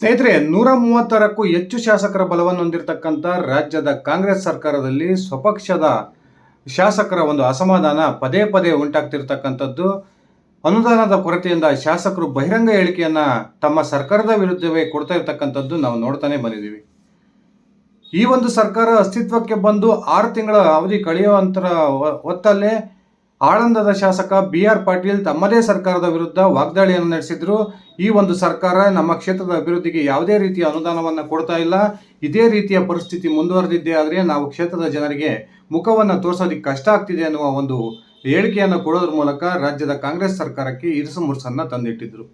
ಸ್ನೇಹಿತರೆ ನೂರ ಮೂವತ್ತರಕ್ಕೂ ಹೆಚ್ಚು ಶಾಸಕರ ಬಲವನ್ನು ಹೊಂದಿರತಕ್ಕಂಥ ರಾಜ್ಯದ ಕಾಂಗ್ರೆಸ್ ಸರ್ಕಾರದಲ್ಲಿ ಸ್ವಪಕ್ಷದ ಶಾಸಕರ ಒಂದು ಅಸಮಾಧಾನ ಪದೇ ಪದೇ ಉಂಟಾಗ್ತಿರ್ತಕ್ಕಂಥದ್ದು. ಅನುದಾನದ ಕೊರತೆಯಿಂದ ಶಾಸಕರು ಬಹಿರಂಗ ಹೇಳಿಕೆಯನ್ನು ತಮ್ಮ ಸರ್ಕಾರದ ವಿರುದ್ಧವೇ ಕೊಡ್ತಾ ಇರತಕ್ಕಂಥದ್ದು ನಾವು ನೋಡ್ತಾನೆ ಬಂದಿದ್ದೀವಿ. ಈ ಒಂದು ಸರ್ಕಾರ ಅಸ್ತಿತ್ವಕ್ಕೆ ಬಂದು ಆರು ತಿಂಗಳ ಅವಧಿ ಕಳೆಯುವಂತರ ಹೊತ್ತಲ್ಲೇ ಆಳಂದದ ಶಾಸಕ ಬಿ ಆರ್ ಪಾಟೀಲ್ ತಮ್ಮದೇ ಸರ್ಕಾರದ ವಿರುದ್ಧ ವಾಗ್ದಾಳಿಯನ್ನು ನಡೆಸಿದ್ರು. ಈ ಒಂದು ಸರ್ಕಾರ ನಮ್ಮ ಕ್ಷೇತ್ರದ ಅಭಿವೃದ್ಧಿಗೆ ಯಾವುದೇ ರೀತಿಯ ಅನುದಾನವನ್ನು ಕೊಡ್ತಾ ಇಲ್ಲ. ಇದೇ ರೀತಿಯ ಪರಿಸ್ಥಿತಿ ಮುಂದುವರೆದಿದ್ದೇ ಆದರೆ ನಾವು ಕ್ಷೇತ್ರದ ಜನರಿಗೆ ಮುಖವನ್ನು ತೋರಿಸೋದಕ್ಕೆ ಕಷ್ಟ ಆಗ್ತಿದೆ ಅನ್ನುವ ಒಂದು ಹೇಳಿಕೆಯನ್ನು ಕೊಡೋದ್ರ ಮೂಲಕ ರಾಜ್ಯದ ಕಾಂಗ್ರೆಸ್ ಸರ್ಕಾರಕ್ಕೆ ಇರಿಸು ಮುರುಸನ್ನು ತಂದಿಟ್ಟಿದ್ರು.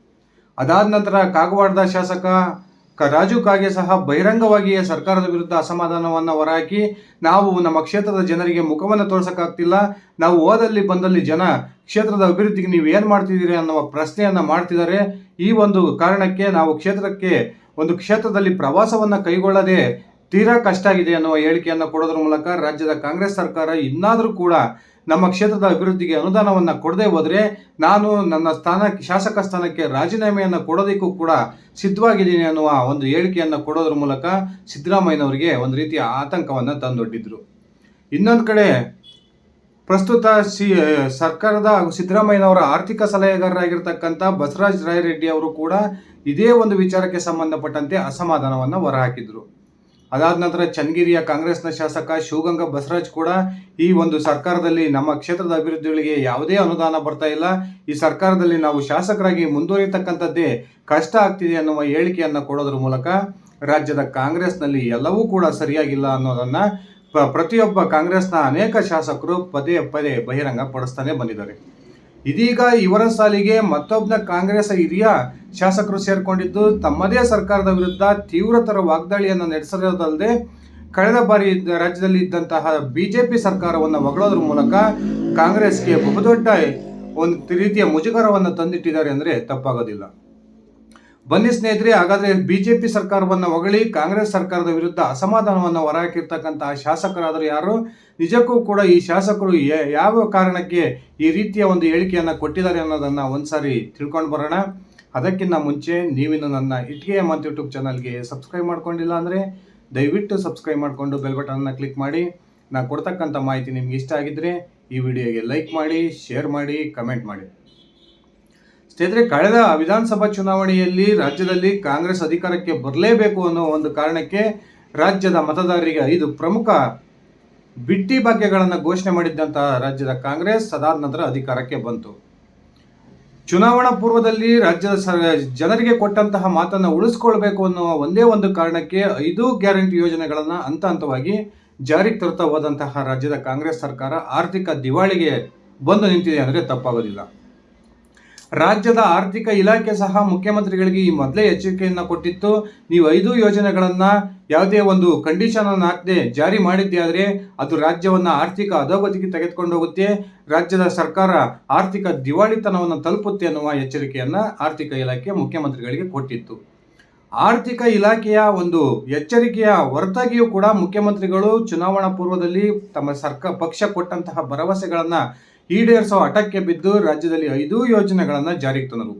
ಅದಾದ ನಂತರ ಕಾಗವಾಡದ ಶಾಸಕ ರಾಜು ಕಾಗೆ ಸಹ ಬಹಿರಂಗವಾಗಿಯೇ ಸರ್ಕಾರದ ವಿರುದ್ಧ ಅಸಮಾಧಾನವನ್ನು ಹೊರಹಾಕಿ, ನಾವು ನಮ್ಮ ಕ್ಷೇತ್ರದ ಜನರಿಗೆ ಮುಖವನ್ನು ತೋರ್ಸೋಕ್ಕಾಗ್ತಿಲ್ಲ, ನಾವು ಹೋದಲ್ಲಿ ಬಂದಲ್ಲಿ ಜನ ಕ್ಷೇತ್ರದ ಅಭಿವೃದ್ಧಿಗೆ ನೀವು ಏನು ಮಾಡ್ತಿದ್ದೀರಿ ಅನ್ನುವ ಪ್ರಶ್ನೆಯನ್ನು ಮಾಡ್ತಿದ್ದಾರೆ. ಈ ಒಂದು ಕಾರಣಕ್ಕೆ ನಾವು ಕ್ಷೇತ್ರಕ್ಕೆ, ಒಂದು ಕ್ಷೇತ್ರದಲ್ಲಿ ಪ್ರವಾಸವನ್ನು ಕೈಗೊಳ್ಳದೆ ತೀರಾ ಕಷ್ಟ ಆಗಿದೆ ಅನ್ನುವ ಹೇಳಿಕೆಯನ್ನು ಕೊಡೋದ್ರ ಮೂಲಕ ರಾಜ್ಯದ ಕಾಂಗ್ರೆಸ್ ಸರ್ಕಾರ ಇನ್ನಾದರೂ ಕೂಡ ನಮ್ಮ ಕ್ಷೇತ್ರದ ಅಭಿವೃದ್ಧಿಗೆ ಅನುದಾನವನ್ನು ಕೊಡದೆ ಹೋದರೆ ನಾನು ನನ್ನ ಸ್ಥಾನ, ಶಾಸಕ ಸ್ಥಾನಕ್ಕೆ ರಾಜೀನಾಮೆಯನ್ನು ಕೊಡೋದಕ್ಕೂ ಕೂಡ ಸಿದ್ಧವಾಗಿದ್ದೀನಿ ಅನ್ನುವ ಒಂದು ಹೇಳಿಕೆಯನ್ನು ಕೊಡೋದ್ರ ಮೂಲಕ ಸಿದ್ದರಾಮಯ್ಯನವರಿಗೆ ಒಂದು ರೀತಿಯ ಆತಂಕವನ್ನು ತಂದೊಡ್ಡಿದ್ರು. ಇನ್ನೊಂದು ಕಡೆ ಪ್ರಸ್ತುತ ಸಿ ಸರ್ಕಾರದ ಹಾಗೂ ಸಿದ್ದರಾಮಯ್ಯನವರ ಆರ್ಥಿಕ ಸಲಹೆಗಾರರಾಗಿರ್ತಕ್ಕಂಥ ಬಸವರಾಜ ರಾಯರೆಡ್ಡಿ ಅವರು ಕೂಡ ಇದೇ ಒಂದು ವಿಚಾರಕ್ಕೆ ಸಂಬಂಧಪಟ್ಟಂತೆ ಅಸಮಾಧಾನವನ್ನು ಹೊರಹಾಕಿದ್ರು. ಅದಾದ ನಂತರ ಚನ್ನಗಿರಿಯ ಕಾಂಗ್ರೆಸ್ನ ಶಾಸಕ ಶಿವಗಂಗ ಬಸವರಾಜ್ ಕೂಡ ಈ ಒಂದು ಸರ್ಕಾರದಲ್ಲಿ ನಮ್ಮ ಕ್ಷೇತ್ರದ ಅಭಿವೃದ್ಧಿಗಳಿಗೆ ಯಾವುದೇ ಅನುದಾನ ಬರ್ತಾ ಇಲ್ಲ. ಈ ಸರ್ಕಾರದಲ್ಲಿ ನಾವು ಶಾಸಕರಾಗಿ ಮುಂದುವರಿಯತಕ್ಕಂಥದ್ದೇ ಕಷ್ಟ ಆಗ್ತಿದೆ ಅನ್ನುವ ಹೇಳಿಕೆಯನ್ನು ಕೊಡೋದ್ರ ಮೂಲಕ ರಾಜ್ಯದ ಕಾಂಗ್ರೆಸ್ನಲ್ಲಿ ಎಲ್ಲವೂ ಕೂಡ ಸರಿಯಾಗಿಲ್ಲ ಅನ್ನೋದನ್ನು ಪ್ರತಿಯೊಬ್ಬ ಕಾಂಗ್ರೆಸ್ನ ಅನೇಕ ಶಾಸಕರು ಪದೇ ಪದೇ ಬಹಿರಂಗ ಪಡಿಸ್ತಾನೆ ಬಂದಿದ್ದಾರೆ. ಇದೀಗ ಇವರ ಸಾಲಿಗೆ ಮತ್ತೊಬ್ಬ ಕಾಂಗ್ರೆಸ್ ಹಿರಿಯ ಶಾಸಕರು ಸೇರ್ಕೊಂಡಿದ್ದು ತಮ್ಮದೇ ಸರ್ಕಾರದ ವಿರುದ್ಧ ತೀವ್ರತರ ವಾಗ್ದಾಳಿಯನ್ನು ನಡೆಸಿರೋದಲ್ಲದೆ ಕಳೆದ ಬಾರಿ ರಾಜ್ಯದಲ್ಲಿ ಇದ್ದಂತಹ ಬಿಜೆಪಿ ಸರ್ಕಾರವನ್ನು ಹೊಗಳೋದ್ರ ಮೂಲಕ ಕಾಂಗ್ರೆಸ್ಗೆ ಬಹುದೊಡ್ಡ ಒಂದು ರೀತಿಯ ಮುಜುಗರವನ್ನು ತಂದಿಟ್ಟಿದ್ದಾರೆ ಅಂದರೆ ತಪ್ಪಾಗೋದಿಲ್ಲ. ಬನ್ನಿ ಸ್ನೇಹಿತರೆ, ಹಾಗಾದ್ರೆ ಬಿಜೆಪಿ ಸರ್ಕಾರವನ್ನು ಹೊಗಳಿ ಕಾಂಗ್ರೆಸ್ ಸರ್ಕಾರದ ವಿರುದ್ಧ ಅಸಮಾಧಾನವನ್ನು ಹೊರಹಾಕಿರ್ತಕ್ಕಂತಹ ಶಾಸಕರಾದರೂ ಯಾರು? ನಿಜಕ್ಕೂ ಕೂಡ ಈ ಶಾಸಕರು ಯಾವ ಕಾರಣಕ್ಕೆ ಈ ರೀತಿಯ ಒಂದು ಹೇಳಿಕೆಯನ್ನು ಕೊಟ್ಟಿದ್ದಾರೆ ಅನ್ನೋದನ್ನು ಒಂದ್ಸಾರಿ ತಿಳ್ಕೊಂಡು ಬರೋಣ. ಅದಕ್ಕಿಂತ ಮುಂಚೆ ನೀವಿನ್ನು ನನ್ನ ಇಟ್ಗೆ ಮಂತ್ ಯೂಟ್ಯೂಬ್ ಚಾನಲ್ಗೆ ಸಬ್ಸ್ಕ್ರೈಬ್ ಮಾಡ್ಕೊಂಡಿಲ್ಲ ಅಂದರೆ ದಯವಿಟ್ಟು ಸಬ್ಸ್ಕ್ರೈಬ್ ಮಾಡಿಕೊಂಡು ಬೆಲ್ ಬಟನ್ನ ಕ್ಲಿಕ್ ಮಾಡಿ. ನಾನು ಕೊಡ್ತಕ್ಕಂಥ ಮಾಹಿತಿ ನಿಮ್ಗೆ ಇಷ್ಟ ಆಗಿದ್ದರೆ ಈ ವಿಡಿಯೋಗೆ ಲೈಕ್ ಮಾಡಿ, ಶೇರ್ ಮಾಡಿ, ಕಮೆಂಟ್ ಮಾಡಿ. ಸ್ನೇಹಿತರೆ, ಕಳೆದ ವಿಧಾನಸಭಾ ಚುನಾವಣೆಯಲ್ಲಿ ರಾಜ್ಯದಲ್ಲಿ ಕಾಂಗ್ರೆಸ್ ಅಧಿಕಾರಕ್ಕೆ ಬರಲೇಬೇಕು ಅನ್ನೋ ಒಂದು ಕಾರಣಕ್ಕೆ ರಾಜ್ಯದ ಮತದಾರರಿಗೆ ಐದು ಪ್ರಮುಖ ಬಿಟ್ಟಿ ಭಾಗ್ಯಗಳನ್ನು ಘೋಷಣೆ ಮಾಡಿದ್ದಂತಹ ರಾಜ್ಯದ ಕಾಂಗ್ರೆಸ್ ಅದಾದ ನಂತರ ಅಧಿಕಾರಕ್ಕೆ ಬಂತು. ಚುನಾವಣಾ ಪೂರ್ವದಲ್ಲಿ ರಾಜ್ಯದ ಜನರಿಗೆ ಕೊಟ್ಟಂತಹ ಮಾತನ್ನು ಉಳಿಸ್ಕೊಳ್ಬೇಕು ಅನ್ನುವ ಒಂದೇ ಒಂದು ಕಾರಣಕ್ಕೆ ಐದು ಗ್ಯಾರಂಟಿ ಯೋಜನೆಗಳನ್ನು ಹಂತ ಹಂತವಾಗಿ ಜಾರಿಗೆ ತರ್ತಾ ಹೋದಂತಹ ರಾಜ್ಯದ ಕಾಂಗ್ರೆಸ್ ಸರ್ಕಾರ ಆರ್ಥಿಕ ದಿವಾಳಿಗೆ ಬಂದು ನಿಂತಿದೆ ಅಂದರೆ ತಪ್ಪಾಗೋದಿಲ್ಲ. ರಾಜ್ಯದ ಆರ್ಥಿಕ ಇಲಾಖೆ ಸಹ ಮುಖ್ಯಮಂತ್ರಿಗಳಿಗೆ ಈ ಮೊದಲೇ ಎಚ್ಚರಿಕೆಯನ್ನು ಕೊಟ್ಟಿತ್ತು. ನೀವು ಐದು ಯೋಜನೆಗಳನ್ನು ಯಾವುದೇ ಒಂದು ಕಂಡೀಷನ್ ಅನ್ನು ಹಾಕದೆ ಜಾರಿ ಮಾಡಿದ್ದೆ ಆದರೆ ಅದು ರಾಜ್ಯವನ್ನು ಆರ್ಥಿಕ ಅಧೋಗತಿಗೆ ತೆಗೆದುಕೊಂಡು ಹೋಗುತ್ತೆ. ರಾಜ್ಯದ ಸರ್ಕಾರ ಆರ್ಥಿಕ ದಿವಾಳಿತನವನ್ನು ತಲುಪುತ್ತೆ ಅನ್ನುವ ಎಚ್ಚರಿಕೆಯನ್ನು ಆರ್ಥಿಕ ಇಲಾಖೆ ಮುಖ್ಯಮಂತ್ರಿಗಳಿಗೆ ಕೊಟ್ಟಿತ್ತು. ಆರ್ಥಿಕ ಇಲಾಖೆಯ ಒಂದು ಎಚ್ಚರಿಕೆಯ ಹೊರತಾಗಿಯೂ ಕೂಡ ಮುಖ್ಯಮಂತ್ರಿಗಳು ಚುನಾವಣಾ ಪೂರ್ವದಲ್ಲಿ ತಮ್ಮ ಸರ್ಕ, ಪಕ್ಷ ಕೊಟ್ಟಂತಹ ಭರವಸೆಗಳನ್ನು ಈಡೇರಿಸೋ ಹಠಕ್ಕೆ ಬಿದ್ದು ರಾಜ್ಯದಲ್ಲಿ ಐದು ಯೋಜನೆಗಳನ್ನು ಜಾರಿಗೆ ತಂದರು.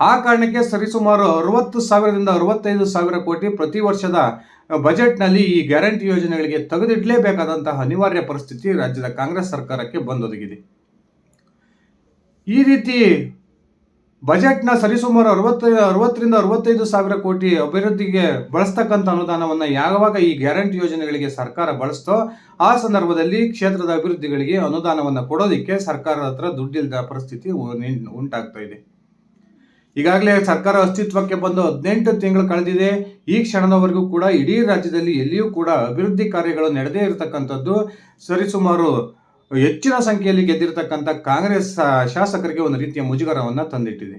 ಆ ಕಾರಣಕ್ಕೆ ಸರಿಸುಮಾರು ಅರವತ್ತು ಸಾವಿರದಿಂದ ಅರವತ್ತೈದು ಸಾವಿರ ಕೋಟಿ ಪ್ರತಿ ವರ್ಷದ ಬಜೆಟ್ನಲ್ಲಿ ಈ ಗ್ಯಾರಂಟಿ ಯೋಜನೆಗಳಿಗೆ ತೆಗೆದಿಡಲೇಬೇಕಾದಂತಹ ಅನಿವಾರ್ಯ ಪರಿಸ್ಥಿತಿ ರಾಜ್ಯದ ಕಾಂಗ್ರೆಸ್ ಸರ್ಕಾರಕ್ಕೆ ಬಂದೊದಗಿದೆ. ಈ ರೀತಿ ಬಜೆಟ್ನ ಸರಿಸುಮಾರು ಅರವತ್ತ, ಅರವತ್ತರಿಂದ ಅರವತ್ತೈದು ಸಾವಿರ ಕೋಟಿ ಅಭಿವೃದ್ಧಿಗೆ ಬಳಸ್ತಕ್ಕಂಥ ಅನುದಾನವನ್ನು ಯಾವಾಗ ಈ ಗ್ಯಾರಂಟಿ ಯೋಜನೆಗಳಿಗೆ ಸರ್ಕಾರ ಬಳಸ್ತೋ ಆ ಸಂದರ್ಭದಲ್ಲಿ ಕ್ಷೇತ್ರದ ಅಭಿವೃದ್ಧಿಗಳಿಗೆ ಅನುದಾನವನ್ನು ಕೊಡೋದಕ್ಕೆ ಸರ್ಕಾರದ ಹತ್ರ ದುಡ್ಡಿಲ್ಲದ ಪರಿಸ್ಥಿತಿ ಉಂಟಾಗ್ತಾ ಇದೆ. ಈಗಾಗಲೇ ಸರ್ಕಾರ ಅಸ್ತಿತ್ವಕ್ಕೆ ಬಂದು ಹದಿನೆಂಟು ತಿಂಗಳು ಕಳೆದಿದೆ. ಈ ಕ್ಷಣದವರೆಗೂ ಕೂಡ ಇಡೀ ರಾಜ್ಯದಲ್ಲಿ ಎಲ್ಲಿಯೂ ಕೂಡ ಅಭಿವೃದ್ಧಿ ಕಾರ್ಯಗಳು ನಡೆದೇ ಇರತಕ್ಕಂಥದ್ದು ಸರಿಸುಮಾರು ಹೆಚ್ಚಿನ ಸಂಖ್ಯೆಯಲ್ಲಿ ಗೆದ್ದಿರತಕ್ಕಂಥ ಕಾಂಗ್ರೆಸ್ ಶಾಸಕರಿಗೆ ಒಂದು ರೀತಿಯ ಮುಜುಗರವನ್ನು ತಂದಿಟ್ಟಿದೆ.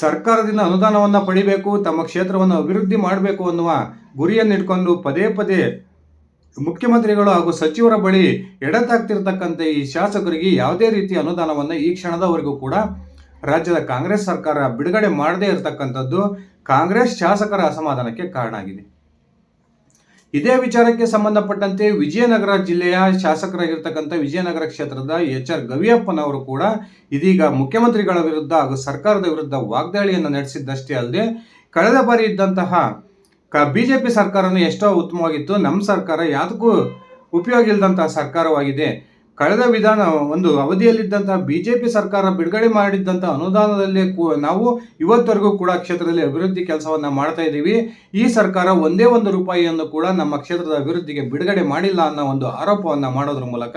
ಸರ್ಕಾರದಿಂದ ಅನುದಾನವನ್ನು ಪಡಿಬೇಕು, ತಮ್ಮ ಕ್ಷೇತ್ರವನ್ನು ಅಭಿವೃದ್ಧಿ ಮಾಡಬೇಕು ಅನ್ನುವ ಗುರಿಯನ್ನಿಟ್ಕೊಂಡು ಪದೇ ಪದೇ ಮುಖ್ಯಮಂತ್ರಿಗಳು ಹಾಗೂ ಸಚಿವರ ಬಳಿ ಎಡತಾಗ್ತಿರ್ತಕ್ಕಂಥ ಈ ಶಾಸಕರಿಗೆ ಯಾವುದೇ ರೀತಿಯ ಅನುದಾನವನ್ನು ಈ ಕ್ಷಣದವರೆಗೂ ಕೂಡ ರಾಜ್ಯದ ಕಾಂಗ್ರೆಸ್ ಸರ್ಕಾರ ಬಿಡುಗಡೆ ಮಾಡದೇ ಇರತಕ್ಕಂಥದ್ದು ಕಾಂಗ್ರೆಸ್ ಶಾಸಕರ ಅಸಮಾಧಾನಕ್ಕೆ ಕಾರಣ ಆಗಿದೆ ಇದೇ ವಿಚಾರಕ್ಕೆ ಸಂಬಂಧಪಟ್ಟಂತೆ ವಿಜಯನಗರ ಜಿಲ್ಲೆಯ ಶಾಸಕರಾಗಿರ್ತಕ್ಕಂಥ ವಿಜಯನಗರ ಕ್ಷೇತ್ರದ ಎಚ್ ಆರ್ ಗವಿಯಪ್ಪನವರು ಕೂಡ ಇದೀಗ ಮುಖ್ಯಮಂತ್ರಿಗಳ ವಿರುದ್ಧ ಹಾಗೂ ಸರ್ಕಾರದ ವಿರುದ್ಧ ವಾಗ್ದಾಳಿಯನ್ನು ನಡೆಸಿದ್ದಷ್ಟೇ ಅಲ್ಲದೆ, ಕಳೆದ ಬಾರಿ ಇದ್ದಂತಹ ಕ ಬಿಜೆಪಿ ಸರ್ಕಾರನೂ ಎಷ್ಟೋ ಉತ್ತಮವಾಗಿತ್ತು. ನಮ್ಮ ಸರ್ಕಾರ ಯಾವುದಕ್ಕೂ ಉಪಯೋಗ ಇಲ್ಲದಂತಹ ಸರ್ಕಾರವಾಗಿದೆ. ಕಳೆದ ವಿಧಾನ ಒಂದು ಅವಧಿಯಲ್ಲಿದ್ದಂತಹ ಪಿ ಸರ್ಕಾರ ಬಿಡುಗಡೆ ಮಾಡಿದ್ದಂಥ ಅನುದಾನದಲ್ಲಿ ನಾವು ಇವತ್ತವರೆಗೂ ಕೂಡ ಕ್ಷೇತ್ರದಲ್ಲಿ ಅಭಿವೃದ್ಧಿ ಕೆಲಸವನ್ನು ಮಾಡ್ತಾ ಇದ್ದೀವಿ. ಈ ಸರ್ಕಾರ ಒಂದೇ ಒಂದು ರೂಪಾಯಿಯನ್ನು ಕೂಡ ನಮ್ಮ ಕ್ಷೇತ್ರದ ಅಭಿವೃದ್ಧಿಗೆ ಬಿಡುಗಡೆ ಮಾಡಿಲ್ಲ ಅನ್ನೋ ಒಂದು ಆರೋಪವನ್ನು ಮಾಡೋದ್ರ ಮೂಲಕ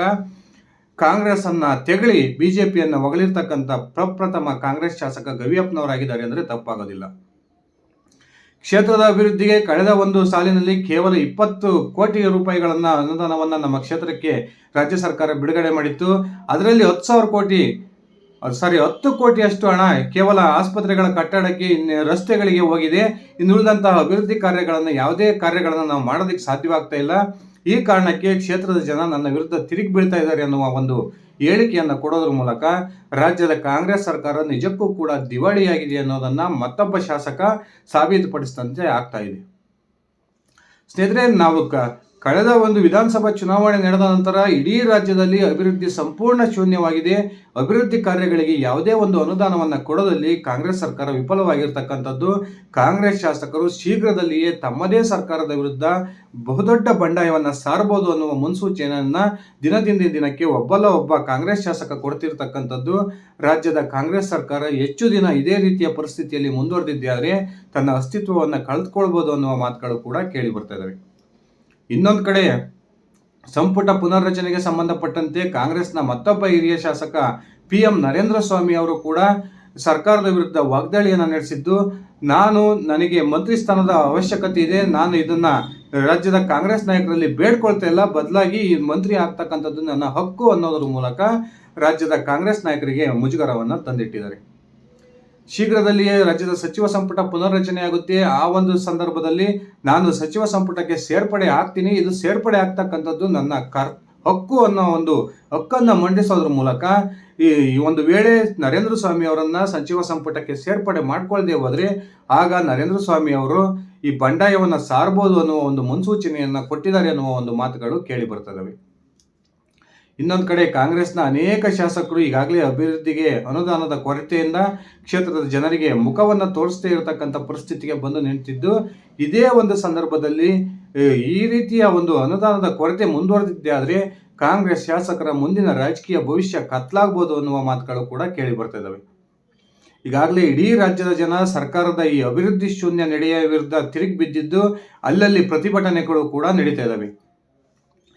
ಕಾಂಗ್ರೆಸ್ಸನ್ನು ತೆಗಳಿ ಬಿ ಜೆ ಪಿಯನ್ನು ಹೊಗಳಿರ್ತಕ್ಕಂಥ ಪ್ರಪ್ರಥಮ ಕಾಂಗ್ರೆಸ್ ಶಾಸಕ ಗವಿಯಪ್ಪನವರಾಗಿದ್ದಾರೆ ಅಂದರೆ ತಪ್ಪಾಗೋದಿಲ್ಲ. ಕ್ಷೇತ್ರದ ಅಭಿವೃದ್ಧಿಗೆ ಕಳೆದ ಒಂದು ಸಾಲಿನಲ್ಲಿ ಕೇವಲ ಇಪ್ಪತ್ತು ಕೋಟಿ ರೂಪಾಯಿಗಳನ್ನ ಅನುದಾನವನ್ನ ನಮ್ಮ ಕ್ಷೇತ್ರಕ್ಕೆ ರಾಜ್ಯ ಸರ್ಕಾರ ಬಿಡುಗಡೆ ಮಾಡಿತ್ತು. ಅದರಲ್ಲಿ ಹತ್ತು ಸಾವಿರ ಕೋಟಿ, ಸಾರಿ, ಹತ್ತು ಕೋಟಿಯಷ್ಟು ಹಣ ಕೇವಲ ಆಸ್ಪತ್ರೆಗಳ ಕಟ್ಟಡಕ್ಕೆ ರಸ್ತೆಗಳಿಗೆ ಹೋಗಿದೆ. ಇನ್ನು ಉಳಿದಂತಹ ಅಭಿವೃದ್ಧಿ ಕಾರ್ಯಗಳನ್ನು, ಯಾವುದೇ ಕಾರ್ಯಗಳನ್ನು ನಾವು ಮಾಡೋದಕ್ಕೆ ಸಾಧ್ಯವಾಗ್ತಾ ಇಲ್ಲ. ಈ ಕಾರಣಕ್ಕೆ ಕ್ಷೇತ್ರದ ಜನ ನನ್ನ ವಿರುದ್ಧ ತಿರುಗಿ ಬೀಳ್ತಾ ಇದ್ದಾರೆ ಅನ್ನುವ ಒಂದು ಹೇಳಿಕೆಯನ್ನು ಕೊಡೋದ್ರ ಮೂಲಕ ರಾಜ್ಯದ ಕಾಂಗ್ರೆಸ್ ಸರ್ಕಾರ ನಿಜಕ್ಕೂ ಕೂಡ ದಿವಾಳಿಯಾಗಿದೆ ಅನ್ನೋದನ್ನ ಮತ್ತೊಬ್ಬ ಶಾಸಕ ಸಾಬೀತುಪಡಿಸಿದಂತೆ ಆಗ್ತಾ ಇದೆ. ಸ್ನೇಹಿತರೆ, ನಾವು ಕಳೆದ ಒಂದು ವಿಧಾನಸಭಾ ಚುನಾವಣೆ ನಡೆದ ನಂತರ ಇಡೀ ರಾಜ್ಯದಲ್ಲಿ ಅಭಿವೃದ್ಧಿ ಸಂಪೂರ್ಣ ಶೂನ್ಯವಾಗಿದೆ. ಅಭಿವೃದ್ಧಿ ಕಾರ್ಯಗಳಿಗೆ ಯಾವುದೇ ಒಂದು ಅನುದಾನವನ್ನು ಕೊಡೋದಲ್ಲಿ ಕಾಂಗ್ರೆಸ್ ಸರ್ಕಾರ ವಿಫಲವಾಗಿರ್ತಕ್ಕಂಥದ್ದು. ಕಾಂಗ್ರೆಸ್ ಶಾಸಕರು ಶೀಘ್ರದಲ್ಲಿಯೇ ತಮ್ಮದೇ ಸರ್ಕಾರದ ವಿರುದ್ಧ ಬಹುದೊಡ್ಡ ಬಂಡಾಯವನ್ನು ಸಾರಬಹುದು ಅನ್ನುವ ಮುನ್ಸೂಚನೆಯನ್ನ ದಿನದಿಂದ ದಿನಕ್ಕೆ ಒಬ್ಬಲ್ಲ ಒಬ್ಬ ಕಾಂಗ್ರೆಸ್ ಶಾಸಕ ಕೊಡ್ತಿರ್ತಕ್ಕಂಥದ್ದು. ರಾಜ್ಯದ ಕಾಂಗ್ರೆಸ್ ಸರ್ಕಾರ ಹೆಚ್ಚು ದಿನ ಇದೇ ರೀತಿಯ ಪರಿಸ್ಥಿತಿಯಲ್ಲಿ ಮುಂದುವರೆದಿದ್ದಾದರೆ ತನ್ನ ಅಸ್ತಿತ್ವವನ್ನು ಕಳೆದುಕೊಳ್ಬೋದು ಅನ್ನುವ ಮಾತುಗಳು ಕೂಡ ಕೇಳಿ ಬರ್ತಾ ಇದ್ದಾವೆ ಇನ್ನೊಂದು ಕಡೆ, ಸಂಪುಟ ಪುನರ್ರಚನೆಗೆ ಸಂಬಂಧಪಟ್ಟಂತೆ ಕಾಂಗ್ರೆಸ್ನ ಮತ್ತೊಬ್ಬ ಹಿರಿಯ ಶಾಸಕ ಪಿ ಎಂ ನರೇಂದ್ರ ಸ್ವಾಮಿ ಅವರು ಕೂಡ ಸರ್ಕಾರದ ವಿರುದ್ಧ ವಾಗ್ದಾಳಿಯನ್ನು ನಡೆಸಿದ್ದು, ನಾನು ನನಗೆ ಮಂತ್ರಿ ಸ್ಥಾನದ ಅವಶ್ಯಕತೆ ಇದೆ, ನಾನು ಇದನ್ನ ರಾಜ್ಯದ ಕಾಂಗ್ರೆಸ್ ನಾಯಕರಲ್ಲಿ ಬೇಡ್ಕೊಳ್ತಾ ಇಲ್ಲ, ಬದಲಾಗಿ ಈ ಮಂತ್ರಿ ಆಗ್ತಕ್ಕಂಥದ್ದು ನನ್ನ ಹಕ್ಕು ಅನ್ನೋದ್ರ ಮೂಲಕ ರಾಜ್ಯದ ಕಾಂಗ್ರೆಸ್ ನಾಯಕರಿಗೆ ಮುಜುಗರವನ್ನು ತಂದಿಟ್ಟಿದ್ದಾರೆ. ಶೀಘ್ರದಲ್ಲಿಯೇ ರಾಜ್ಯದ ಸಚಿವ ಸಂಪುಟ ಪುನರ್ರಚನೆಯಾಗುತ್ತೆ. ಆ ಒಂದು ಸಂದರ್ಭದಲ್ಲಿ ನಾನು ಸಚಿವ ಸಂಪುಟಕ್ಕೆ ಸೇರ್ಪಡೆ ಆಗ್ತೀನಿ. ಇದು ಸೇರ್ಪಡೆ ಆಗ್ತಕ್ಕಂಥದ್ದು ನನ್ನ ಕರ್, ಹಕ್ಕು ಅನ್ನೋ ಒಂದು ಹಕ್ಕನ್ನು ಮಂಡಿಸೋದ್ರ ಮೂಲಕ ಈ ಒಂದು ವೇಳೆ ನರೇಂದ್ರ ಸ್ವಾಮಿ ಅವರನ್ನ ಸಚಿವ ಸಂಪುಟಕ್ಕೆ ಸೇರ್ಪಡೆ ಮಾಡ್ಕೊಳ್ಳದೆ ಹೋದರೆ ಆಗ ನರೇಂದ್ರ ಸ್ವಾಮಿ ಅವರು ಈ ಬಂಡಾಯವನ್ನು ಸಾರ್ಬೋದು ಅನ್ನುವ ಒಂದು ಮುನ್ಸೂಚನೆಯನ್ನು ಕೊಟ್ಟಿದ್ದಾರೆ ಅನ್ನುವ ಒಂದು ಮಾತುಗಳು ಕೇಳಿ ಬರ್ತದವೆ ಇನ್ನೊಂದು ಕಡೆ ಕಾಂಗ್ರೆಸ್ನ ಅನೇಕ ಶಾಸಕರು ಈಗಾಗಲೇ ಅಭಿವೃದ್ಧಿಗೆ ಅನುದಾನದ ಕೊರತೆಯಿಂದ ಕ್ಷೇತ್ರದ ಜನರಿಗೆ ಮುಖವನ್ನು ತೋರಿಸದೇ ಇರತಕ್ಕಂಥ ಪರಿಸ್ಥಿತಿಗೆ ಬಂದು ನಿಂತಿದ್ದು, ಇದೇ ಒಂದು ಸಂದರ್ಭದಲ್ಲಿ ಈ ರೀತಿಯ ಒಂದು ಅನುದಾನದ ಕೊರತೆ ಮುಂದುವರೆದಿದ್ದೇ ಆದರೆ ಕಾಂಗ್ರೆಸ್ ಶಾಸಕರ ಮುಂದಿನ ರಾಜಕೀಯ ಭವಿಷ್ಯ ಕತ್ಲಾಗ್ಬೋದು ಅನ್ನುವ ಮಾತುಗಳು ಕೂಡ ಕೇಳಿ ಬರ್ತಾ ಇದ್ದಾವೆ. ಈಗಾಗಲೇ ಇಡೀ ರಾಜ್ಯದ ಜನ ಸರ್ಕಾರದ ಈ ಅಭಿವೃದ್ಧಿ ಶೂನ್ಯ ನಡೆಯ ವಿರುದ್ಧ ತಿರುಗಿ ಬಿದ್ದಿದ್ದು, ಅಲ್ಲಲ್ಲಿ ಪ್ರತಿಭಟನೆಗಳು ಕೂಡ ನಡೀತಾ ಇದ್ದಾವೆ.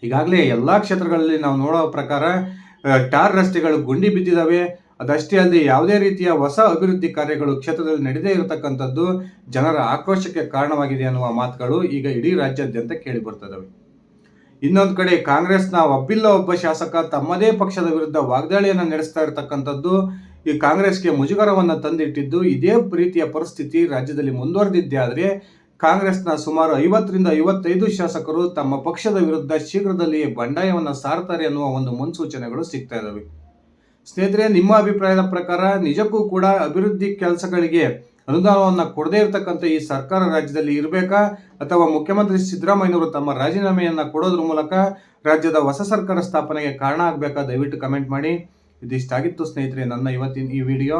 ಈಗಾಗಲೇ ಎಲ್ಲ ಕ್ಷೇತ್ರಗಳಲ್ಲಿ ನಾವು ನೋಡೋ ಪ್ರಕಾರ ಟಾರ್ ರಸ್ತೆಗಳು ಗುಂಡಿ ಬಿದ್ದಿದ್ದಾವೆ ಅದಷ್ಟೇ ಅಲ್ಲದೆ ಯಾವುದೇ ರೀತಿಯ ಹೊಸ ಅಭಿವೃದ್ಧಿ ಕಾರ್ಯಗಳು ಕ್ಷೇತ್ರದಲ್ಲಿ ನಡೆದೇ ಇರತಕ್ಕಂಥದ್ದು ಜನರ ಆಕ್ರೋಶಕ್ಕೆ ಕಾರಣವಾಗಿದೆ ಅನ್ನುವ ಮಾತುಗಳು ಈಗ ಇಡೀ ರಾಜ್ಯಾದ್ಯಂತ ಕೇಳಿ ಬರ್ತದವೆ. ಇನ್ನೊಂದು ಕಡೆ ಕಾಂಗ್ರೆಸ್ನ ಒಬ್ಬಿಲ್ಲ ಒಬ್ಬ ಶಾಸಕ ತಮ್ಮದೇ ಪಕ್ಷದ ವಿರುದ್ಧ ವಾಗ್ದಾಳಿಯನ್ನು ನಡೆಸ್ತಾ ಇರತಕ್ಕಂಥದ್ದು ಈ ಕಾಂಗ್ರೆಸ್ಗೆ ಮುಜುಗರವನ್ನು ತಂದಿಟ್ಟಿದ್ದು ಇದೇ ರೀತಿಯ ಪರಿಸ್ಥಿತಿ ರಾಜ್ಯದಲ್ಲಿ ಮುಂದುವರೆದಿದ್ದೇ ಆದರೆ ಕಾಂಗ್ರೆಸ್ನ ಸುಮಾರು ಐವತ್ತರಿಂದ ಐವತ್ತೈದು ಶಾಸಕರು ತಮ್ಮ ಪಕ್ಷದ ವಿರುದ್ಧ ಶೀಘ್ರದಲ್ಲಿಯೇ ಬಂಡಾಯವನ್ನು ಸಾರ್ತಾರೆ ಅನ್ನುವ ಒಂದು ಮುನ್ಸೂಚನೆಗಳು ಸಿಗ್ತಾ ಇದ್ದಾವೆ ಸ್ನೇಹಿತರೆ, ನಿಮ್ಮ ಅಭಿಪ್ರಾಯದ ಪ್ರಕಾರ ನಿಜಕ್ಕೂ ಕೂಡ ಅಭಿವೃದ್ಧಿ ಕೆಲಸಗಳಿಗೆ ಅನುದಾನವನ್ನು ಕೊಡದೇ ಇರತಕ್ಕಂಥ ಈ ಸರ್ಕಾರ ರಾಜ್ಯದಲ್ಲಿ ಇರಬೇಕಾ? ಅಥವಾ ಮುಖ್ಯಮಂತ್ರಿ ಸಿದ್ದರಾಮಯ್ಯನವರು ತಮ್ಮ ರಾಜೀನಾಮೆಯನ್ನು ಕೊಡೋದ್ರ ಮೂಲಕ ರಾಜ್ಯದ ಹೊಸ ಸರ್ಕಾರ ಸ್ಥಾಪನೆಗೆ ಕಾರಣ ಆಗಬೇಕಾ? ದಯವಿಟ್ಟು ಕಮೆಂಟ್ ಮಾಡಿ. ಇದಿಷ್ಟಾಗಿತ್ತು ಸ್ನೇಹಿತರೆ, ನನ್ನ ಇವತ್ತಿನ ಈ ವಿಡಿಯೋ.